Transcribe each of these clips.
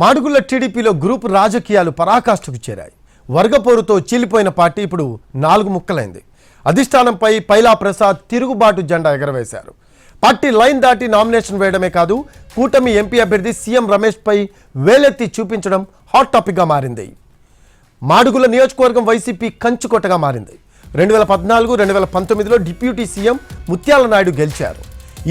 మాడుగుల టీడీపీలో గ్రూప్ రాజకీయాలు పరాకాష్ఠకు చేరాయి. వర్గపోరుతో చీలిపోయిన పార్టీ ఇప్పుడు నాలుగు ముక్కలైంది. అధిష్టానంపై పైలా ప్రసాద్ తిరుగుబాటు జెండా ఎగరవేశారు. పార్టీ లైన్ దాటి నామినేషన్ వేయడమే కాదు కూటమి ఎంపీ అభ్యర్థి సీఎం రమేష్పై వేలెత్తి చూపించడం హాట్ టాపిక్గా మారింది. మాడుగుల నియోజకవర్గం వైసీపీ కంచుకొట్టగా మారింది. రెండు వేల పద్నాలుగు రెండు వేల పంతొమ్మిదిలో డిప్యూటీ సీఎం ముత్యాల నాయుడు గెలిచారు.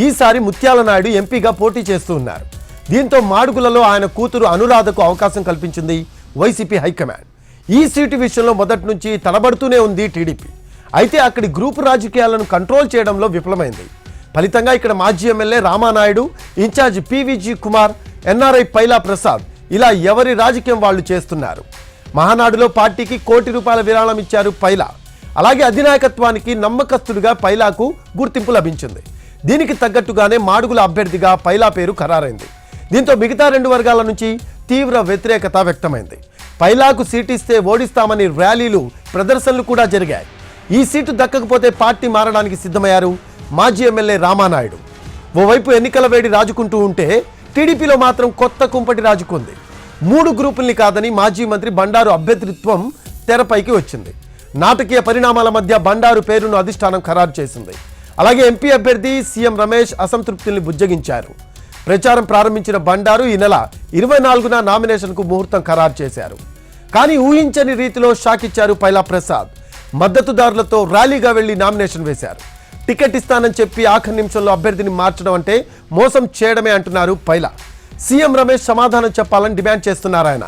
ఈసారి ముత్యాల నాయుడు ఎంపీగా పోటీ చేస్తూ ఉన్నారు. దీంతో మాడుగులలో ఆయన కూతురు అనురాధకు అవకాశం కల్పించింది వైసీపీ హైకమాండ్. ఈ సీటు విషయంలో మొదటి నుంచి తడబడుతూనే ఉంది టీడీపీ. అయితే అక్కడి గ్రూపు రాజకీయాలను కంట్రోల్ చేయడంలో విఫలమైంది. ఫలితంగా ఇక్కడ మాజీ MLA Ramanaidu incharge PVG Kumar NRI Paila Prasad ఇలా ఎవరి రాజకీయం వాళ్ళు చేస్తున్నారు. మహానాడులో పార్టీకి కోటి రూపాయల విరాళం ఇచ్చారు పైలా. అలాగే అధినాయకత్వానికి నమ్మకస్తుడిగా పైలాకు గుర్తింపు లభించింది. దీనికి తగ్గట్టుగానే మాడుగుల అభ్యర్థిగా పైలా పేరు ఖరారైంది. దీంతో మిగతా రెండు వర్గాల నుంచి తీవ్ర వ్యతిరేకత వ్యక్తమైంది. పైలాకు సీటు ఇస్తే ఓడిస్తామని ర్యాలీలు ప్రదర్శనలు కూడా జరిగాయి. ఈ సీటు దక్కకపోతే పార్టీ మారడానికి సిద్ధమయ్యారు మాజీ ఎమ్మెల్యే రామానాయుడు. ఓవైపు ఎన్నికల వేడి రాజుకుంటూ ఉంటే టీడీపీలో మాత్రం కొత్త కుంపటి రాజుకుంది. మూడు గ్రూపుల్ని కాదని మాజీ మంత్రి బండారు అభ్యర్థిత్వం తెరపైకి వచ్చింది. నాటకీయ పరిణామాల మధ్య బండారు పేరును అధిష్టానం ఖరారు చేసింది. అలాగే ఎంపీ అభ్యర్థి సీఎం రమేష్ అసంతృప్తుల్ని బుజ్జగించారు. ప్రచారం ప్రారంభించిన బండారు ఈ నెల ఇరవై నాలుగున నామినేషన్కు ముహూర్తం ఖరారు చేశారు. కానీ ఊహించని రీతిలో షాక్ ఇచ్చారు పైలా ప్రసాద్. మద్దతుదారులతో ర్యాలీగా వెళ్ళి నామినేషన్ వేశారు. టికెట్ ఇస్తానని చెప్పి ఆఖరి నిమిషంలో అభ్యర్థిని మార్చడం అంటే మోసం చేయడమే అంటున్నారు పైలా. సీఎం రమేష్ సమాధానం చెప్పాలని డిమాండ్ చేస్తున్నారు ఆయన.